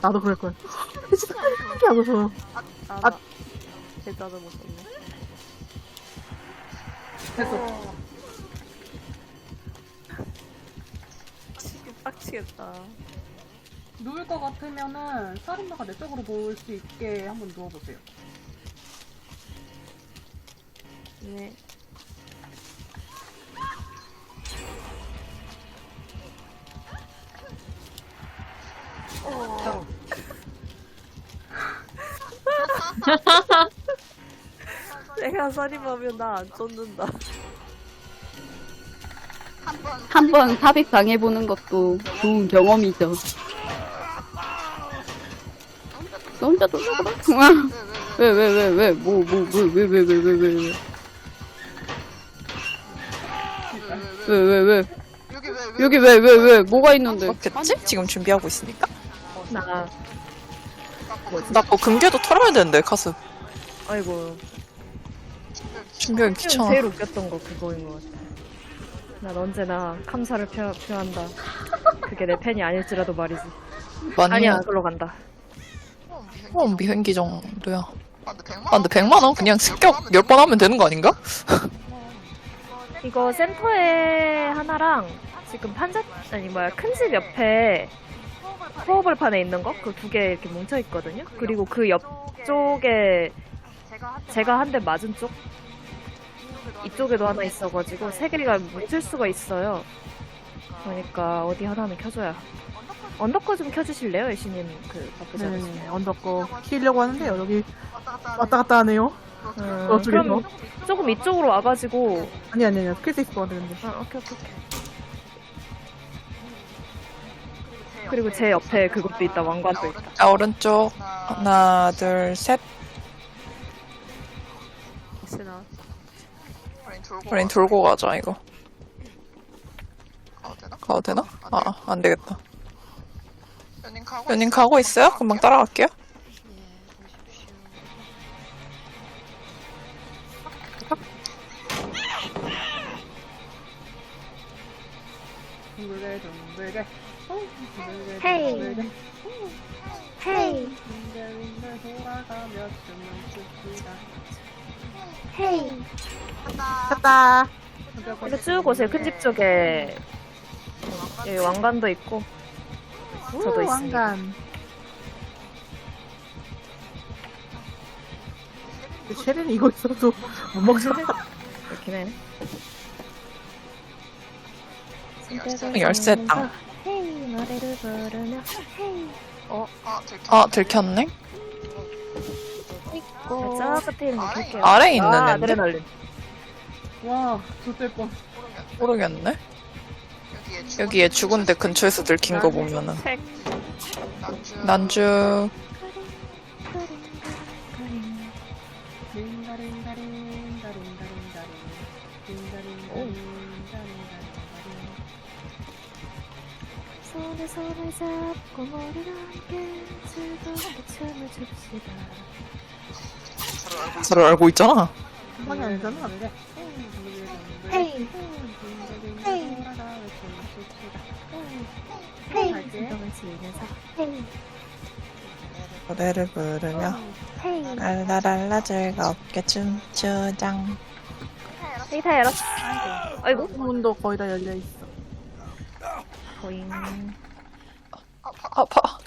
나도 그럴 거야. 진짜 이렇게 하고서 아, 아. 나 계좌도 못 썼네. 됐어. 지금 빡치겠다. 누울 것 같으면은 살인마가 내 쪽으로 모을 수 있게 한번 누워보세요. 네. 내가 살인마면 나 안 쫓는다. 한번 삽입 당해보는 것도 좋은 경험이죠. 너 혼자 또 왜, 왜, 왜, 왜, 뭐, 뭐, 왜, 왜, 왜, 왜, 왜, 왜, 왜. 왜, 왜, 왜. 여기 왜, 왜, 왜, 뭐가 있는데. 그렇겠지? 지금 준비하고 있으니까. 나, 나 그거 금괴도 털어야 되는데, 카스. 아이고. 준비하기 귀찮아. 제일 웃겼던 거 그거인 것 같아. 난 언제나 감사를 표, 표한다. 그게 내 팬이 아닐지라도 말이지. 많이 아니야, 그걸로 간다. 어, 미행기 정도야. 아, 근데 100만원? 그냥 습격 몇번 하면 되는 거 아닌가? 이거 센터에 하나랑 지금 판자 아니 뭐야 큰 집 옆에 코어볼판에 있는 거 그 두 개 이렇게 뭉쳐 있거든요. 그리고 그 옆쪽에 제가 한 대 맞은 쪽 이쪽에도 하나 있어가지고 세 개가 뭉칠 수가 있어요. 그러니까 어디 하나는 켜줘야. 언더커 좀 켜주실래요, 애쉬님? 그 바쁘지 네, 않으시면. 언더거 키려고 하는데요. 여기 왔다 갔다 하네요. 음, 어, 그럼 조금 이쪽으로 와가지고. 아니 아니 아니 킬수 있을 것 같은데. 아, 오케이 오케이 오케이. 그리고 제 옆에 그것도 있다, 왕관도 있다. 자, 오른쪽. 하나, 둘, 셋. 스나. 우린 돌고 가자, 이거. 가도 되나? 아, 안 되겠다. 연인 가고 있어요? 금방 따라갈게요. 둥글게 둥글게. 헤이. 헤이. 헤이. 갔다. 이렇게 쭉 오세요. 큰 집 쪽에. 여기 왕관도 있고. 저도 우, 있습니다. 왕관. 쉐린 이거 있어도 못 먹잖아. 이렇긴 해. 열쇠 땅. 노래를 부르며, 헤이. 어, 아, 들켰네? 저 끝에 있는 거 켤게요. 아래에 있는 아, 앤데? 아드레날린. 와, 좋될 뻔. 모르겠네? 여기에 죽은 데 근처에서 들킨 거 보면은. 책. 난주. 손에 손을 잡고 머리를 함께 즐겁게 춤을 춥시다. 서로 알고 있잖아. 아니잖아. 헤이. 헤이. 헤이. 감동을 지으면서 헤이. 노래를 부르며. 헤이. 랄라랄라 즐겁게 춤추장. 여기 다 열었어. 아이고. 문도 거의 다 열려 있어. 보잉. 아파.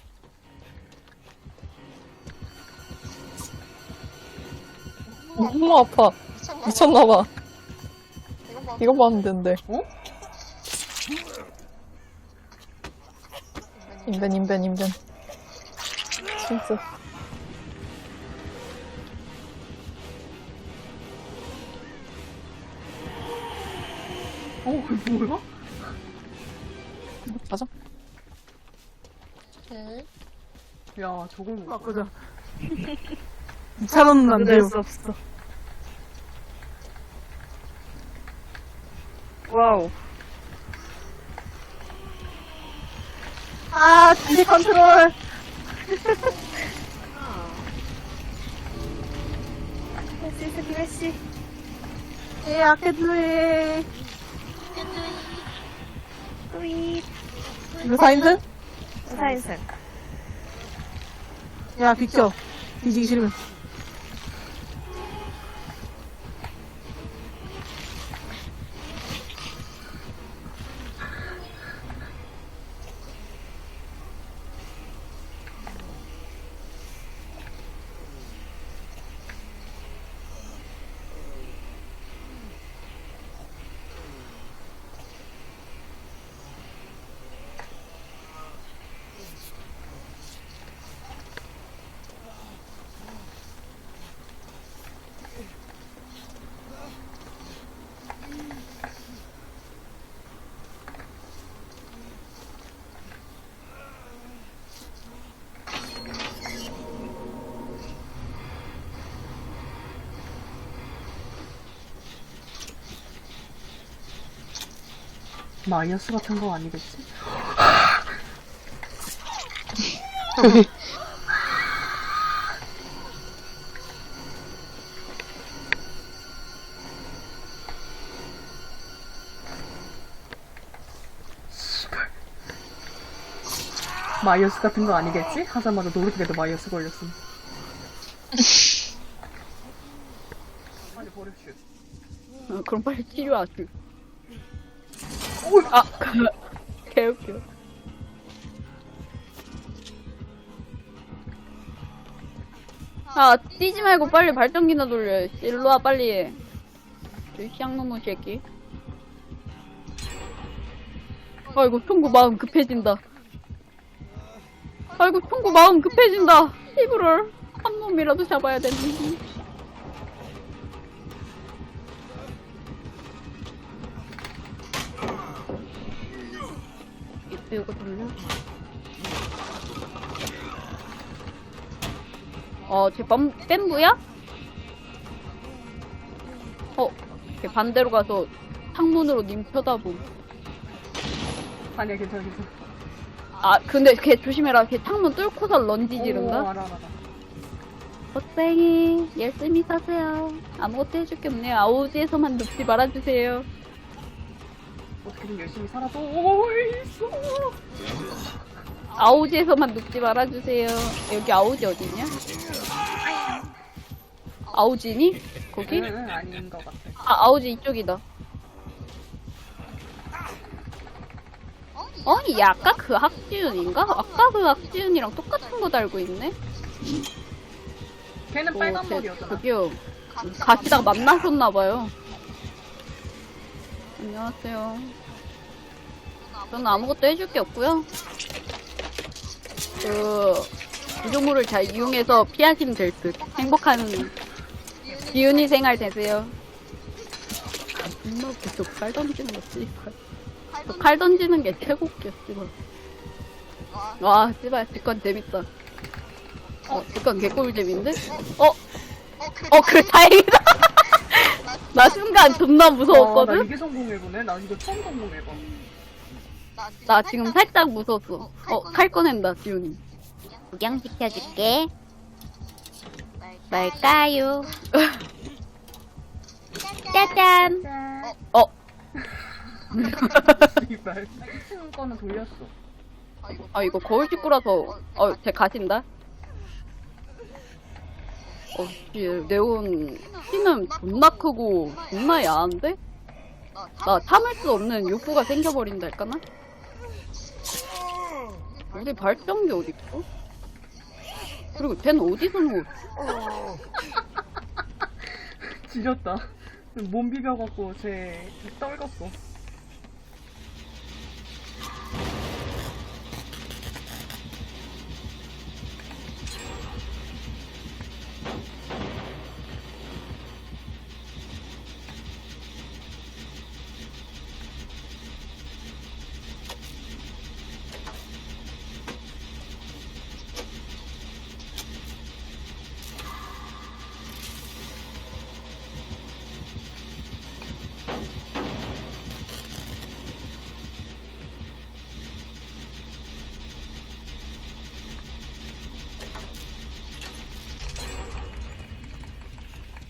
너무 아파. 미쳤나봐. 이거 봐면 된대. 어? 인벤, 인벤, 인벤. 진짜. 어, 그게 뭐야? 야, 저걸 못 바꾸자. 2,000원은 안 돼요. 수 없어. 와우. 아, 진지 컨트롤. 메시, 스키, 메시. 예, 아케드에. 이거 사인드? 사인생. 야, 비켜. 뒤지기 싫으면. 마이어스 같은 거 아니겠지? 마이어스 같은 거 아니겠지? 하자마자 노르게도 마이어스 걸렸음. 빨리 버려슈. 어, 그럼 빨리 치료하지. 아, 개웃겨. 아, 뛰지 말고 빨리 발전기나 돌려. 일로 와, 빨리. 저이 쌍놈의 새끼. 아이고, 총구 마음 급해진다. 아이고, 총구 마음 급해진다. 이불을 한 놈이라도 잡아야 되는데. 이거 돌려? 어, 쟤 빰, 뺨부야? 어, 걔 반대로 가서 창문으로 님 쳐다봄. 아니야, 괜찮아, 괜찮아. 아, 근데 걔 조심해라. 걔 창문 뚫고서 런지 오, 지른다. 알아, 알아, 알아. 헛생이, 열심히 사세요. 아무것도 해줄 게 없네요. 아우지에서만 눕지 말아주세요. 어떻게든 열심히 살아도 오이 있어. 아우지에서만 눕지 말아주세요. 여기 아우지 어디냐? 아우지니? 거기? 응, 아닌 것 같아. 아, 아우지 이쪽이다. 어? 얘 아까 그 학지윤인가? 아까 그 학지윤이랑 똑같은 거 달고 있네? 걔는 어, 빨간 걔- 머리였잖아. 저기요. 가시다가 만나셨나봐요. 안녕하세요. 저는 아무것도 해줄 게 없고요. 그, 구조물을 잘 이용해서 피하시면 될 듯. 행복한 기운이 생활 되세요. 존나 웃겨. 저칼 던지는 거 씨발. 저칼 던지는 게 최고 웃겨, 씨발. 와, 씨발, 직관 재밌다. 어, 직관 개꿀잼인데? 어? 어, 그래, 다행이다. 나 순간 존나 와, 나 무서웠거든? 이게 성공해보네. 나 이거 처음 성공해봐. 나 지금 살짝 무서웠어. 어, 칼 꺼낸다, 지훈이. 구경시켜줄게. 뭘까요? 짜잔. 어, 이발. 2층 거는 돌렸어. 아, 이거 거울 식구라서, 어, 쟤 가신다? 어, 씨, 네온 키는 존나 크고, 존나 야한데? 나 참을 수 없는 욕구가 생겨버린달까나? 우리 발전기 어딨어? 그리고 쟤는 어디서 누웠어? 지렸다. 몸 비벼갖고 쟤 떨궜어.